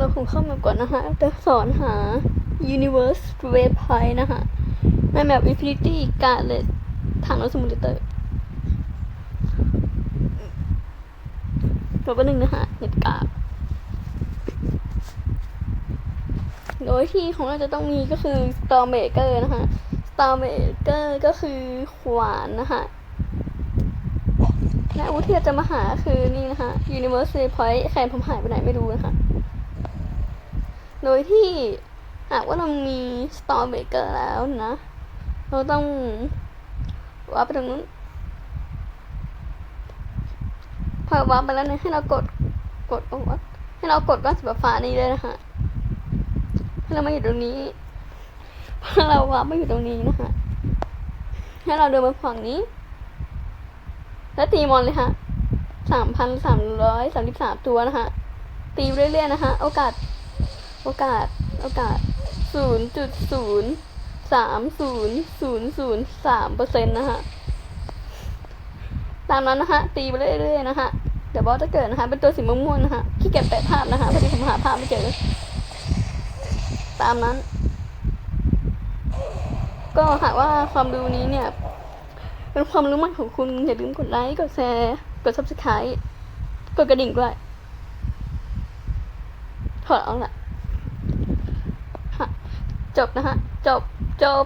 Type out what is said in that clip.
เราคงเข้ามาก่อนนะคะจะสอนหา Universe Wave Point นะคะในแมป Infinity Gauntlet ทางรถสมุทรเตอร์ตัวก็หนึ่งนะคะเน็ตกาบโดยที่ของเราจะต้องมีก็คือ Storm Maker นะคะ Storm Maker ก็คือขวานนะคะและอาวุธที่เราจะมาหาคือนี่นะคะ Universe Wave Point แคนผมหายไปไหนไม่รู้นะคะ โดยที่หากว่าเรามี Storm Maker แล้วนะ เราต้องวาร์ปไปตรงนู้นพอวาร์ปไปแล้วเนี่ยให้เรากดกดโอ้ให้เรากดก้อนสีฟ้านี้เลยนะคะให้เรามาอยู่ตรงนี้พอเราวาร์ปมาอยู่ตรงนี้นะคะให้เราเดินมาฝั่งนี้ แล้วตีมอนเลยค่ะสามพันสามร้อยสามสิบสามตัวนะคะตีเรื่อยๆนะคะโอกาส โอกาส โอกาสศูนย์จุดศูนย์สามศูนย์ศูนย์ศูนย์สามเปอร์เซ็นต์นะคะตามนั้นนะคะตีไปเรื่อยๆนะคะเดี๋ยวบอสจะเกิดนะคะ เป็นตัวสีม่วงๆนะคะขี้เกียจแปะภาพนะคะพอดีผมหาภาพไม่เจอ ตามนั้น ก็หากว่าความรู้นี้เนี่ย เป็นความรู้ใหม่ของคุณ อย่าลืมกดไลค์ กดแชร์ กด subscribe กดกระดิ่งด้วยถอดเอาละ จบนะฮะ จบจบ